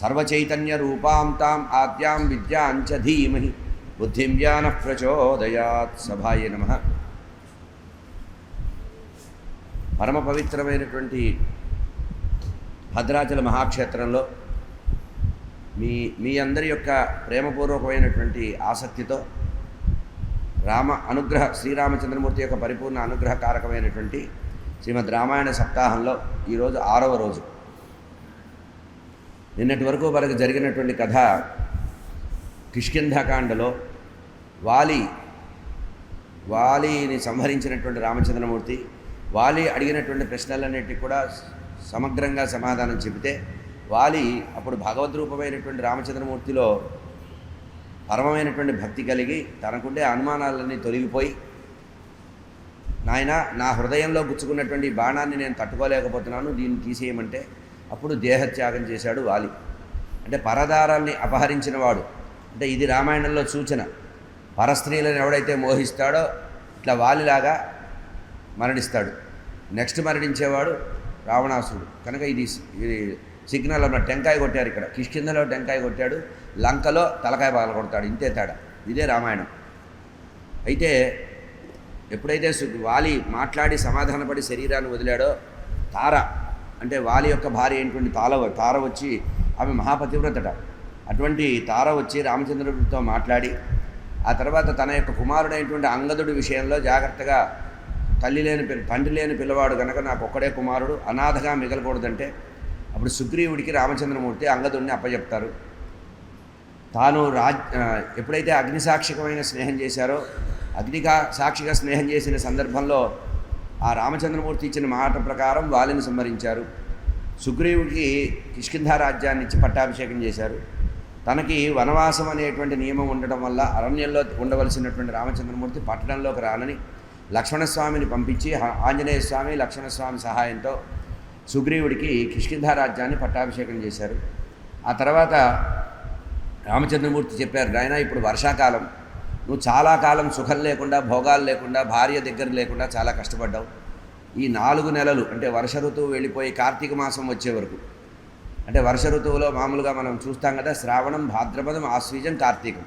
సర్వచైతన్యరూపాం తాం ఆద్యాం విద్యాంచ ధీమహి. బుద్ధిం జ్ఞాన ప్రచోదయాత్. సభాయ నమ. పరమ పవిత్రమైనటువంటి భద్రాచల మహాక్షేత్రంలో మీ మీ అందరి యొక్క ప్రేమపూర్వకమైనటువంటి ఆసక్తితో రామ అనుగ్రహ శ్రీరామచంద్రమూర్తి యొక్క పరిపూర్ణ అనుగ్రహ కారకమైనటువంటి శ్రీమద్ రామాయణ సప్తాహంలో ఈరోజు ఆరవ రోజు. నిన్నటి వరకు మనకు జరిగినటువంటి కథ కిష్కింధకాండలో వాలి వాలిని సంహరించినటువంటి రామచంద్రమూర్తి వాలి అడిగినటువంటి ప్రశ్నలన్నిటికీ కూడా సమగ్రంగా సమాధానం చెబితే వాలి అప్పుడు భగవద్రూపమైనటువంటి రామచంద్రమూర్తిలో పరమమైనటువంటి భక్తి కలిగి తనకుండే అనుమానాలన్నీ తొలగిపోయి నాయన నా హృదయంలో గుచ్చుకున్నటువంటి బాణాన్ని నేను తట్టుకోలేకపోతున్నాను దీన్ని తీసేయమంటే అప్పుడు దేహత్యాగం చేశాడు వాలి. అంటే పరదారాల్ని అపహరించిన వాడు. అంటే ఇది రామాయణంలో సూచన. పరస్త్రీలను ఎవడైతే మోహిస్తాడో ఇట్లా వాలిలాగా మరణిస్తాడు. నెక్స్ట్ మరణించేవాడు రావణాసురుడు. కనుక ఇది ఇది సిగ్నల్ ఉన్న టెంకాయ కొట్టారు ఇక్కడ. కిష్కిందలో టెంకాయ కొట్టాడు. లంకలో తలకాయ పగల కొడతాడు. ఇంతే తేడా. ఇదే రామాయణం. అయితే ఎప్పుడైతే వాలి మాట్లాడి సమాధానపడి శరీరాన్ని వదిలాడో తార అంటే వాలి యొక్క భార్య అయినటువంటి తాల తార వచ్చి ఆమె మహాపతివ్రతట. అటువంటి తార వచ్చి రామచంద్రుడితో మాట్లాడి ఆ తర్వాత తన యొక్క కుమారుడైనటువంటి అంగదుడి విషయంలో జాగ్రత్తగా తల్లి లేని పిల్ల తండ్రి లేని పిల్లవాడు కనుక నాకు ఒక్కడే కుమారుడు అనాథగా మిగలకూడదంటే అప్పుడు సుగ్రీవుడికి రామచంద్రమూర్తి అంగదుడిని అప్పచెప్తారు తాను రాజ్ ఎప్పుడైతే అగ్నిసాక్షికమైన స్నేహం చేశారో అగ్నిగా సాక్షిగా స్నేహం చేసిన సందర్భంలో ఆ రామచంద్రమూర్తి ఇచ్చిన మాట ప్రకారం వాలిని సంహరించారు. సుగ్రీవుడికి కిష్కింధ రాజ్యాన్ని ఇచ్చి పట్టాభిషేకం చేశారు. తనకి వనవాసం అనేటువంటి నియమం ఉండటం వల్ల అరణ్యంలో ఉండవలసినటువంటి రామచంద్రమూర్తి పట్టణంలోకి రానని లక్ష్మణస్వామిని పంపించి ఆంజనేయ స్వామి లక్ష్మణస్వామి సహాయంతో సుగ్రీవుడికి కిష్కింధ రాజ్యాన్ని పట్టాభిషేకం చేశారు. ఆ తర్వాత రామచంద్రమూర్తి చెప్పారు నాయన ఇప్పుడు వర్షాకాలం. నువ్వు చాలా కాలం సుఖం లేకుండా భోగాలు లేకుండా భార్య దగ్గర లేకుండా చాలా కష్టపడ్డావు. ఈ నాలుగు నెలలు అంటే వర్ష ఋతువు వెళ్ళిపోయి కార్తీక మాసం వచ్చే వరకు అంటే వర్ష ఋతువులో మామూలుగా మనం చూస్తాం కదా శ్రావణం భాద్రపదం ఆశ్వీజం కార్తీకం.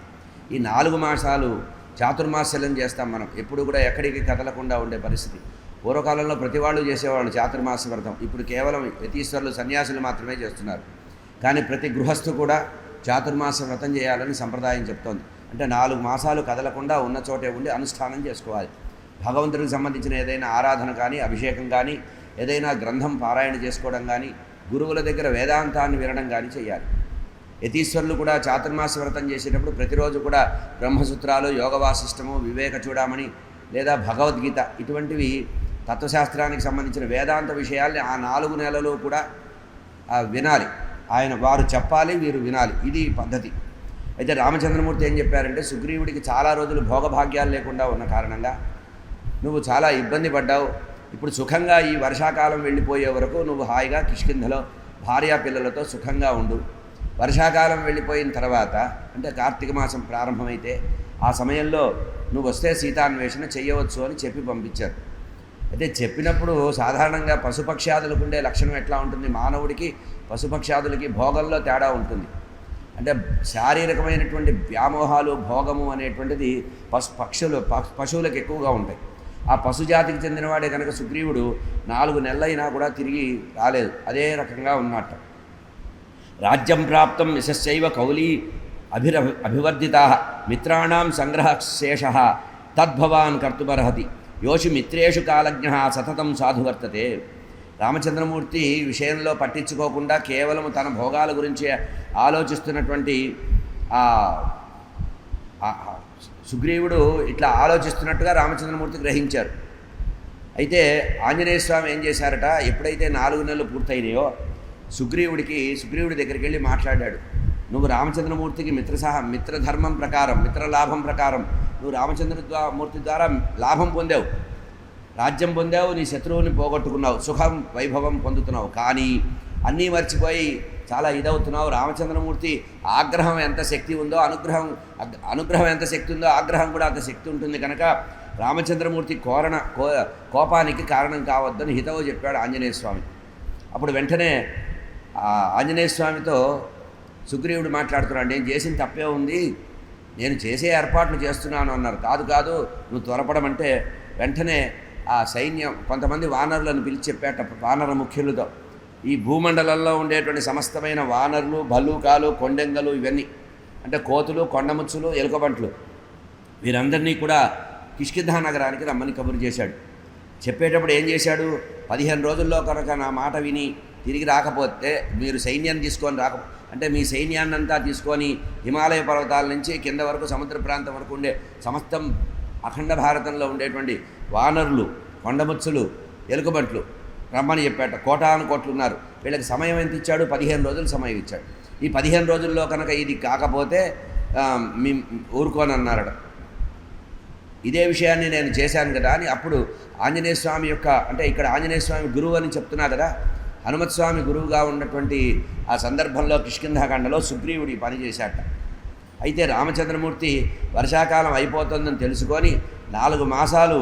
ఈ నాలుగు మాసాలు చాతుర్మాస్యలం చేస్తాం మనం. ఎప్పుడు కూడా ఎక్కడికి కదలకుండా ఉండే పరిస్థితి. పూర్వకాలంలో ప్రతి వాళ్ళు చేసేవాళ్ళు చాతుర్మాస వ్రతం. ఇప్పుడు కేవలం యతీశ్వరులు సన్యాసులు మాత్రమే చేస్తున్నారు. కానీ ప్రతి గృహస్థు కూడా చాతుర్మాస వ్రతం చేయాలని సంప్రదాయం చెప్తోంది. అంటే నాలుగు మాసాలు కదలకుండా ఉన్న చోటే ఉండి అనుష్ఠానం చేసుకోవాలి. భగవంతుడికి సంబంధించిన ఏదైనా ఆరాధన కానీ అభిషేకం కానీ ఏదైనా గ్రంథం పారాయణ చేసుకోవడం కానీ గురువుల దగ్గర వేదాంతాన్ని వినడం కానీ చేయాలి. యతీశ్వరులు కూడా చాతుర్మాస వ్రతం చేసేటప్పుడు ప్రతిరోజు కూడా బ్రహ్మసూత్రాలు యోగవాసిష్టము వివేక చూడమని లేదా భగవద్గీత ఇటువంటివి తత్వశాస్త్రానికి సంబంధించిన వేదాంత విషయాల్ని ఆ నాలుగు నెలలు కూడా వినాలి. ఆయన వారు చెప్పాలి వీరు వినాలి. ఇది పద్ధతి. అయితే రామచంద్రమూర్తి ఏం చెప్పారంటే సుగ్రీవుడికి చాలా రోజులు భోగభాగ్యాలు లేకుండా ఉన్న కారణంగా నువ్వు చాలా ఇబ్బంది పడ్డావు. ఇప్పుడు సుఖంగా ఈ వర్షాకాలం వెళ్ళిపోయే వరకు నువ్వు హాయిగా కిష్కింధలో భార్యా పిల్లలతో సుఖంగా ఉండు. వర్షాకాలం వెళ్ళిపోయిన తర్వాత అంటే కార్తీక మాసం ప్రారంభమైతే ఆ సమయంలో నువ్వు వస్తే సీతాన్వేషణ చేయవచ్చు అని చెప్పి పంపించారు. అయితే చెప్పినప్పుడు సాధారణంగా పశుపక్ష్యాదులకు ఉండే లక్షణం ఎట్లా ఉంటుంది? మానవుడికి పశుపక్ష్యాదులకి భోగంలో తేడా ఉంటుంది. అంటే శారీరకమైనటువంటి వ్యామోహాలు భోగము అనేటువంటిది పశు పక్షులు ప- పశువులకు ఎక్కువగా ఉంటాయి. ఆ పశుజాతికి చెందినవాడే కనుక సుగ్రీవుడు నాలుగు నెలలైనా కూడా తిరిగి రాలేదు. అదే రకంగా ఉన్నట్ట. రాజ్యం ప్రాప్తం యశస్సైవ కౌలీ అభిర అభివర్ధిత మిత్రాణం సంగ్రహశేష తద్భవాన్ కర్తుమర్హతి. యోషు మిత్రేషు కాలజ్ఞ సతతం సాధువర్తతే రామచంద్రమూర్తి విషయంలో పట్టించుకోకుండా కేవలం తన భోగాల గురించి ఆలోచిస్తున్నటువంటి ఆ సుగ్రీవుడు ఇట్లా ఆలోచిస్తున్నట్టుగా రామచంద్రమూర్తి గ్రహించారు. అయితే ఆంజనేయ స్వామి ఏం చేశారట? ఎప్పుడైతే నాలుగు నెలలు పూర్తయినాయో సుగ్రీవుడికి సుగ్రీవుడి దగ్గరికి వెళ్ళి మాట్లాడాడు. నువ్వు రామచంద్రమూర్తికి మిత్ర సహా మిత్రధర్మం ప్రకారం మిత్రలాభం ప్రకారం నువ్వు రామచంద్ర మూర్తి ద్వారా లాభం పొందావు. రాజ్యం పొందావు నీ శత్రువుని పోగొట్టుకున్నావు సుఖం వైభవం పొందుతున్నావు. కానీ అన్నీ మర్చిపోయి చాలా ఇదవుతున్నావు. రామచంద్రమూర్తి ఆగ్రహం ఎంత శక్తి ఉందో అనుగ్రహం అనుగ్రహం ఎంత శక్తి ఉందో ఆగ్రహం కూడా అంత శక్తి ఉంటుంది కనుక రామచంద్రమూర్తి కోరణ కో కోపానికి కారణం కావద్దని హితవు చెప్పాడు ఆంజనేయ స్వామి. అప్పుడు వెంటనే ఆంజనేయ స్వామితో సుగ్రీవుడు మాట్లాడుతున్నాడు నేను చేసిన తప్పే ఉంది. నేను చేసే ఏర్పాట్లు చేస్తున్నాను అన్నారు. కాదు కాదు నువ్వు త్వరపడమంటే వెంటనే ఆ సైన్యం కొంతమంది వానరులను పిలిచి చెప్పాట వానర ముఖ్యులతో ఈ భూమండలంలో ఉండేటువంటి సమస్తమైన వానరులు భల్లూకాలు కొండెంగలు ఇవన్నీ. అంటే కోతులు కొండముచ్చులు ఎలుకబంట్లు. వీరందరినీ కూడా కిష్కిధా నగరానికి రమ్మని కబురు చేశాడు. చెప్పేటప్పుడు ఏం చేశాడు? పదిహేను రోజుల్లో కనుక నా మాట విని తిరిగి రాకపోతే మీరు సైన్యాన్ని తీసుకొని రాక అంటే మీ సైన్యాన్ని అంతా తీసుకొని హిమాలయ పర్వతాల నుంచి కింద వరకు సముద్ర ప్రాంతం వరకు ఉండే సమస్తం అఖండ భారతంలో ఉండేటువంటి వానరులు కొండముచ్చులు ఎలుకబంట్లు రమ్మని చెప్పాట. కోటాను కోట్లు ఉన్నారు వీళ్ళకి సమయం ఎంత ఇచ్చాడు? పదిహేను రోజులు సమయం ఇచ్చాడు. ఈ పదిహేను రోజుల్లో కనుక ఇది కాకపోతే మీ ఊరుకోని అన్నారట ఇదే విషయాన్ని నేను చేశాను కదా అని అప్పుడు ఆంజనేయ స్వామి యొక్క అంటే ఇక్కడ ఆంజనేయ స్వామి గురువు అని చెప్తున్నా కదా హనుమత్ స్వామి గురువుగా ఉన్నటువంటి ఆ సందర్భంలో కిష్కింధాకాండలో సుగ్రీవుడి పని చేశాట. అయితే రామచంద్రమూర్తి వర్షాకాలం అయిపోతుందని తెలుసుకొని నాలుగు మాసాలు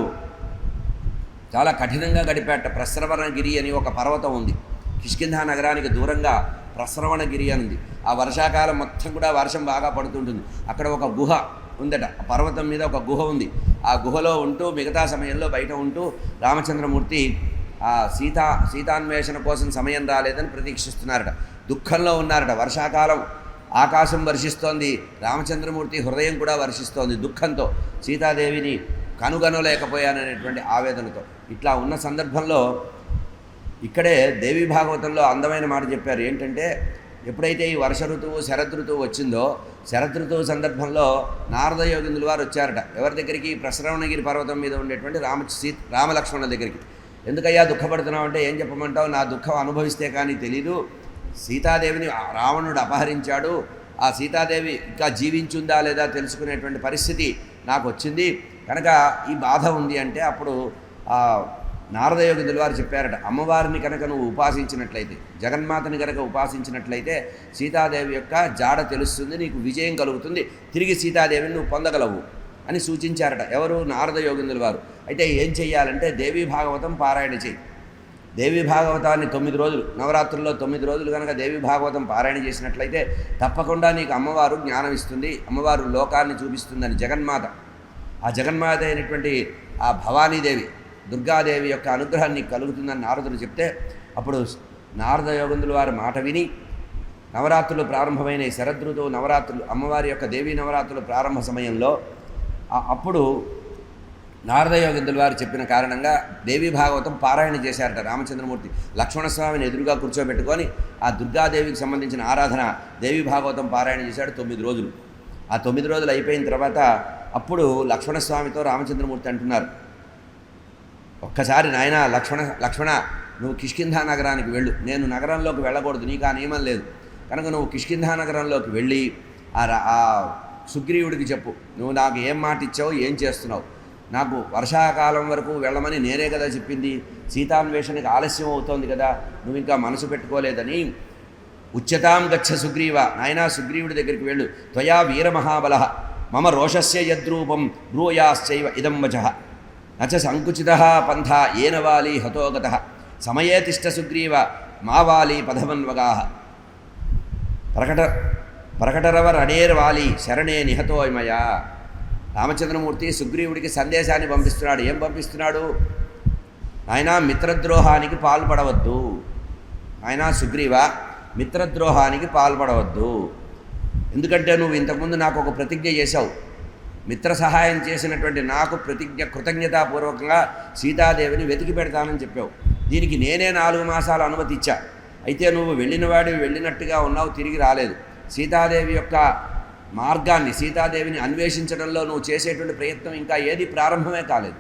చాలా కఠినంగా గడిపేట ప్రస్రవణగిరి అని ఒక పర్వతం ఉంది. కిష్కింధా నగరానికి దూరంగా ప్రస్రవణగిరి అని ఉంది. ఆ వర్షాకాలం మొత్తం కూడా వర్షం బాగా పడుతుంటుంది. అక్కడ ఒక గుహ ఉందట. పర్వతం మీద ఒక గుహ ఉంది. ఆ గుహలో ఉంటూ మిగతా సమయంలో బయట ఉంటూ రామచంద్రమూర్తి ఆ సీతా సీతాన్వేషణ కోసం సమయం రాలేదని ప్రతీక్షిస్తున్నారట. దుఃఖంలో ఉన్నారట. వర్షాకాలం ఆకాశం వర్షిస్తోంది. రామచంద్రమూర్తి హృదయం కూడా వర్షిస్తోంది దుఃఖంతో. సీతాదేవిని కనుగొనలేకపోయాననేటువంటి ఆవేదనతో. ఇట్లా ఉన్న సందర్భంలో ఇక్కడే దేవి భాగవతంలో అందమైన మాట చెప్పారు. ఏంటంటే ఎప్పుడైతే ఈ వర్ష ఋతువు శరద్ ఋతువు వచ్చిందో శరద్ ఋతువు సందర్భంలో నారద యోగిందుల వారు వచ్చారట. ఎవరి దగ్గరికి? ప్రసరవణగిరి పర్వతం మీద ఉండేటువంటి రామ సీ రామలక్ష్మణ దగ్గరికి. ఎందుకయ్యా దుఃఖపడుతున్నావు అంటే ఏం చెప్పమంటావు? నా దుఃఖం అనుభవిస్తే కానీ తెలీదు. సీతాదేవిని ఆ రావణుడు అపహరించాడు. ఆ సీతాదేవి ఇంకా జీవించుందా లేదా తెలుసుకునేటువంటి పరిస్థితి నాకు వచ్చింది. కనుక ఈ బాధ ఉంది అంటే అప్పుడు ఆ నారదయోగిదుల వారు చెప్పారట అమ్మవారిని కనుక నువ్వు ఉపాసించినట్లయితే జగన్మాతని కనుక ఉపాసించినట్లయితే సీతాదేవి యొక్క జాడ తెలుస్తుంది నీకు విజయం కలుగుతుంది. తిరిగి సీతాదేవిని నువ్వు పొందగలవు అని సూచించారట. ఎవరు? నారద యోగిందుల వారు అయితే ఏం చెయ్యాలంటే దేవీ భాగవతం పారాయణ చేయి. దేవి భాగవతాన్ని తొమ్మిది రోజులు నవరాత్రుల్లో తొమ్మిది రోజులు కనుక దేవి భాగవతం పారాయణ చేసినట్లయితే తప్పకుండా నీకు అమ్మవారు జ్ఞానం ఇస్తుంది అమ్మవారు లోకాన్ని చూపిస్తుందని జగన్మాత. ఆ జగన్మాత అయినటువంటి ఆ భవానీదేవి దుర్గాదేవి యొక్క అనుగ్రహాన్ని కలుగుతుందని నారదుడు చెప్తే అప్పుడు నారద యోగందుల వారి మాట విని నవరాత్రులు ప్రారంభమైన శరదృతువు నవరాత్రులు అమ్మవారి యొక్క దేవీ నవరాత్రులు ప్రారంభ సమయంలో అప్పుడు నారదయోగిందుల వారు చెప్పిన కారణంగా దేవీ భాగవతం పారాయణ చేశారట రామచంద్రమూర్తి. లక్ష్మణస్వామిని ఎదురుగా కూర్చోబెట్టుకొని ఆ దుర్గాదేవికి సంబంధించిన ఆరాధన దేవీ భాగవతం పారాయణ చేశాడు తొమ్మిది రోజులు. ఆ తొమ్మిది రోజులు అయిపోయిన తర్వాత అప్పుడు లక్ష్మణస్వామితో రామచంద్రమూర్తి అంటున్నారు ఒక్కసారి నాయన లక్ష్మణ లక్ష్మణ నువ్వు కిష్కింధా నగరానికి వెళ్ళు. నేను నగరంలోకి వెళ్ళకూడదు నీకు ఆ నియమం లేదు. కనుక నువ్వు కిష్కింధా నగరంలోకి వెళ్ళి ఆ రా- ఆ సుగ్రీవుడికి చెప్పు. నువ్వు నాకు ఏం మాట ఇచ్చావు ఏం చేస్తున్నావు? నాకు వర్షాకాలం వరకు వెళ్ళమని నేనే కదా చెప్పింది. సీతాన్వేషణకి ఆలస్యం అవుతోంది కదా నువ్వు ఇంకా మనసు పెట్టుకోలేదని. ఉచ్యతాం గచ్చ సుగ్రీవ. నాయనా సుగ్రీవుడి దగ్గరికి వెళ్ళు. త్వయా వీరమహాబల. మమ రోషస్య యద్రూపం. బ్రూయాశ్చైవ ఇదం వచ నచ సంకుచిత పంథ ఏన వాలి హతోగత సమయే తిష్ట సుగ్రీవ మా వాలి పదమన్వగా ప్రకట ప్రకటరవ రణేర్వాలి శరణే నిహతోమయ. రామచంద్రమూర్తి సుగ్రీవుడికి సందేశాన్ని పంపిస్తున్నాడు. ఏం పంపిస్తున్నాడు? ఆయన మిత్రద్రోహానికి పాల్పడవద్దు. ఆయన సుగ్రీవ మిత్రద్రోహానికి పాల్పడవద్దు. ఎందుకంటే నువ్వు ఇంతకుముందు నాకు ఒక ప్రతిజ్ఞ చేశావు. మిత్ర సహాయం చేసినటువంటి నాకు ప్రతిజ్ఞ కృతజ్ఞతాపూర్వకంగా సీతాదేవిని వెతికి పెడతానని చెప్పావు. దీనికి నేనే నాలుగు మాసాల అనుమతి ఇచ్చా. అయితే నువ్వు వెళ్ళినవాడి వెళ్ళినట్టుగా ఉన్నావు తిరిగి రాలేదు. సీతాదేవి యొక్క మార్గాన్ని సీతాదేవిని అన్వేషించడంలో నువ్వు చేసేటువంటి ప్రయత్నం ఇంకా ఏది ప్రారంభమే కాలేదు.